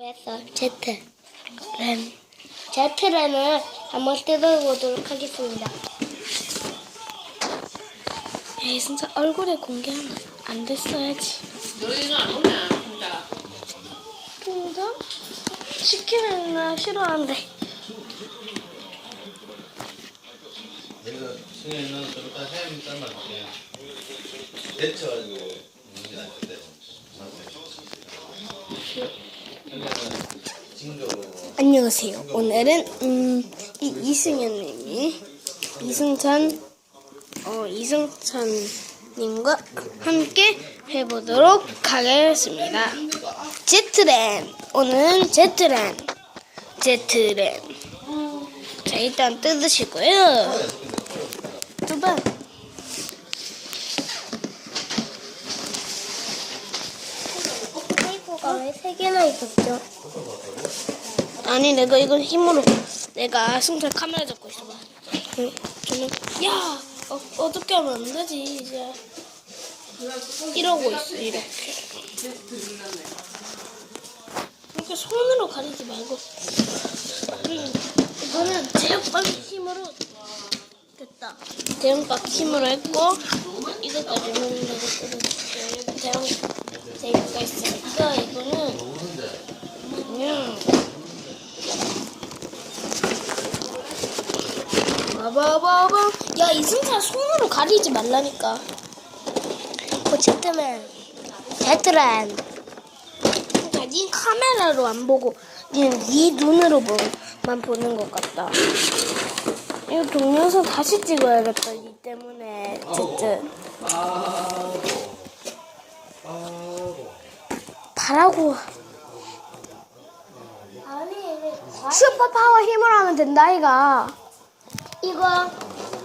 했어 Z 램 Z램을 한번 뜯어보도록 하겠습니다. 에이 진짜 얼굴에 공개하면 안 됐어야지. 너희는 안 오냐, 진짜. 동자? 시키는 나 싫어하는데. 내가 승현이는 좀 이따 햄 삶아줄게. 데쳐가지고 문제 안 징조 안녕하세요. 오늘은 음, 이 이승현님이 이승찬 어 이승찬님과 함께 해보도록 하겠습니다. 제트랜 오늘은 제트랜 제트랜 자 일단 뜯으시고요. 두번 테이프가 왜 세 개나 있었죠? 아니 내가 이걸 힘으로 내가 승철 카메라 잡고 있어봐. 그, 저는 야 어, 어떻게 하면 안 되지 이제 이러고 있어 이렇게 이렇게 손으로 가리지 말고 음, 이거는 제육박 힘으로 됐다. 제육박 힘으로 했고 이것까지는 내가 뜯어 제육가 있으니까 이거는 그냥 봐봐봐봐. 야, 이승찬 손으로 가리지 말라니까. 어, 제트맨. 제트란. 그러니까 니 카메라로 안 보고 니는 네 눈으로만 보는 것 같다. 이거 동영상 다시 찍어야겠다. 니 때문에. 제트. 바라고. 슈퍼파워 힘으로 하면 된다, 이가. 이거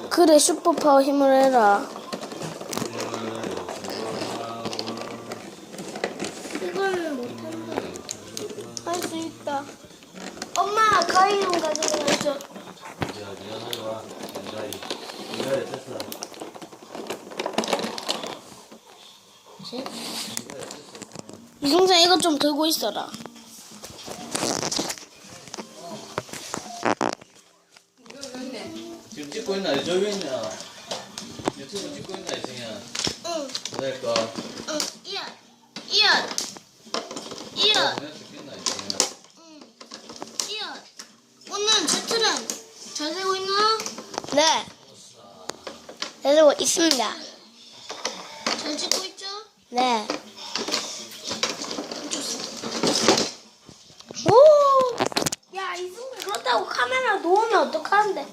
그래 슈퍼파워 힘을 해라 이거는 못한다 할 수 있다 엄마 가위 좀 가져가줘 와. 이거 좀 들고 있어라 지금 찍고 있나? 저 위에 있냐? 유튜브 찍고 있나 이승현? 응, 그러니까 응, 내가 찍겠나 이승현? 응, 이엇 오늘 제트는 잘 되고 있나? 네 잘 되고 있습니다 잘 찍고 있죠? 네 오! 야, 그렇다고 카메라 놓으면 어떡하는데?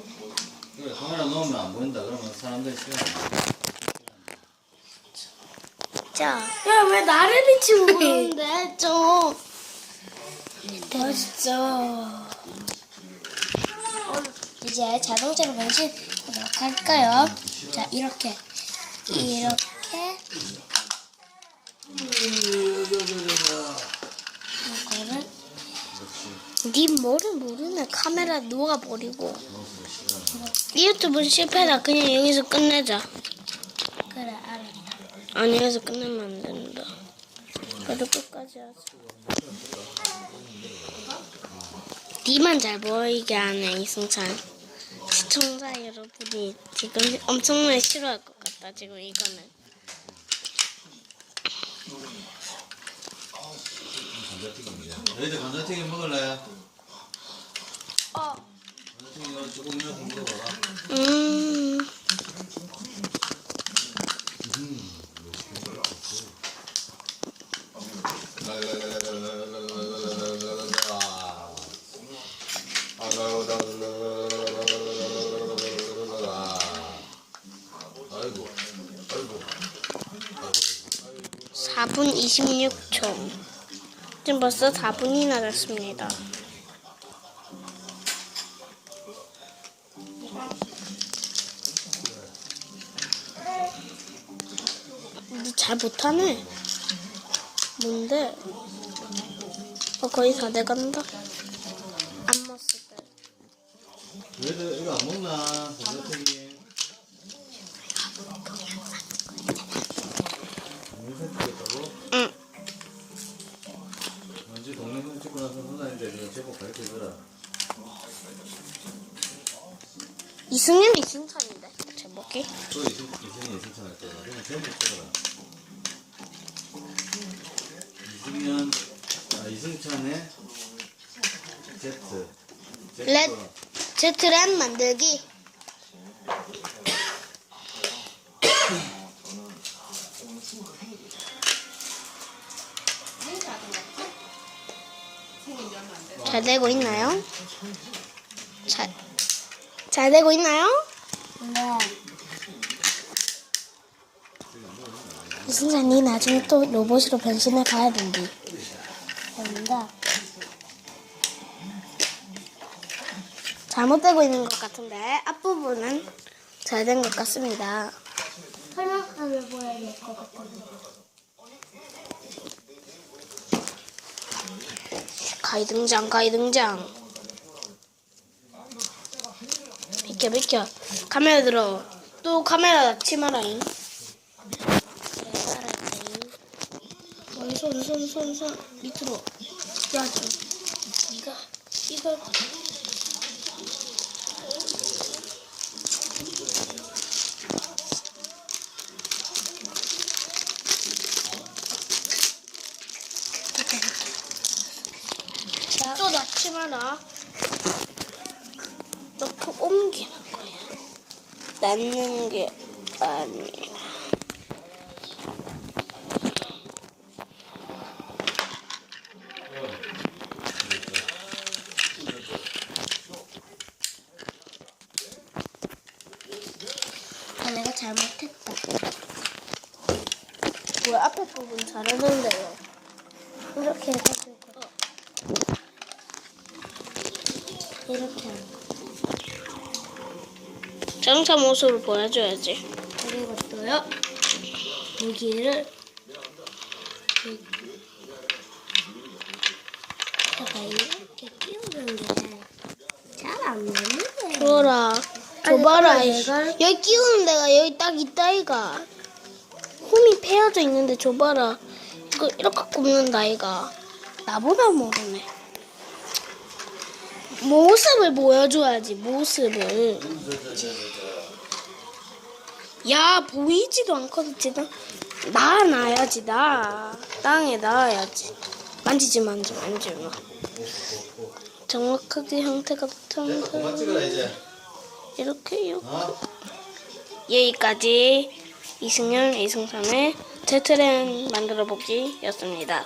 그래 카메라 놓으면 안 보인다. 그러면 사람들이 시간. 자. 야, 왜 나를 비치고 그러는데, 좀. 멋있죠. 이제 자동차로 변신하도록 할까요? 자, 이렇게. 이렇게. 네 뭐를 모르네. 카메라 녹아버리고. 이 유튜브는 실패다. 그냥 여기서 끝내자. 그래, 알았다. 아니, 여기서 끝내면 안 된다. 그래도 끝까지 하자. 니만 잘 보이게 하네, 이승찬. 시청자 여러분이 지금 엄청나게 싫어할 것 같다, 지금 이거는. 너희들 감자튀김 먹을래? 어. 감자튀김 조금 이만큼 먹어봐라. 음. 아이고, 아이고. 4분 26초. 지금 벌써 4분이나 됐습니다. 너잘 못하네. 뭔데? 어, 거의 다 돼간다. 안 먹었을 때. 너희들 이거 안 먹나? 되면 제법 가르쳐줘라. 이승윤 이승찬인데 제목이 또 이승윤 이승찬 할 거야. 그럼 제목 써라. 이승현, 아, 이승찬의 Z. Z. 렛 제트랩 만들기 잘 되고 있나요? 잘, 잘 되고 있나요? 네. 이승찬, 니 나중에 또 로봇으로 변신해 가야 된디. 된다. 잘못되고 있는 것 같은데 앞부분은 잘 된 것 같습니다. 설명하면 보여야 될 것 같은데. 가이 등장, 가이 등장. 비켜, 비켜. 카메라 들어. 또 카메라 낚지 마라잉. 그래, 알았다잉. 어이, 손, 손, 손, 손. 밑으로. 야, 좀. 니가, 이 걸. 또 낳지 마라. 넣고 옮기는 거야. 낳는 게 아니야. 아, 내가 잘못했다. 왜 앞에 부분 잘했는데요? 이렇게 해가지고. 이렇게 하는 거. 자동차 모습을 보여줘야지. 그리고 또요. 여기를 제가 이렇게 끼우는 게잘안 되는데. 줘라. 줘봐라. 내가 여기 끼우는 데가 여기 딱 있다 이가. 홈이 패여져 있는데 줘봐라. 이거 이렇게 굽는다 이가. 나보다 모르네. 모습을 보여줘야지 모습을. 야 보이지도 않거든 지금 놔놔야지 나. 땅에 놔야지. 만지지 만지 만지 마. 정확하게 형태가 찍어라, 이제. 이렇게 이렇게. 어? 여기까지 이승열 이승선의 제트렌 만들어 보기였습니다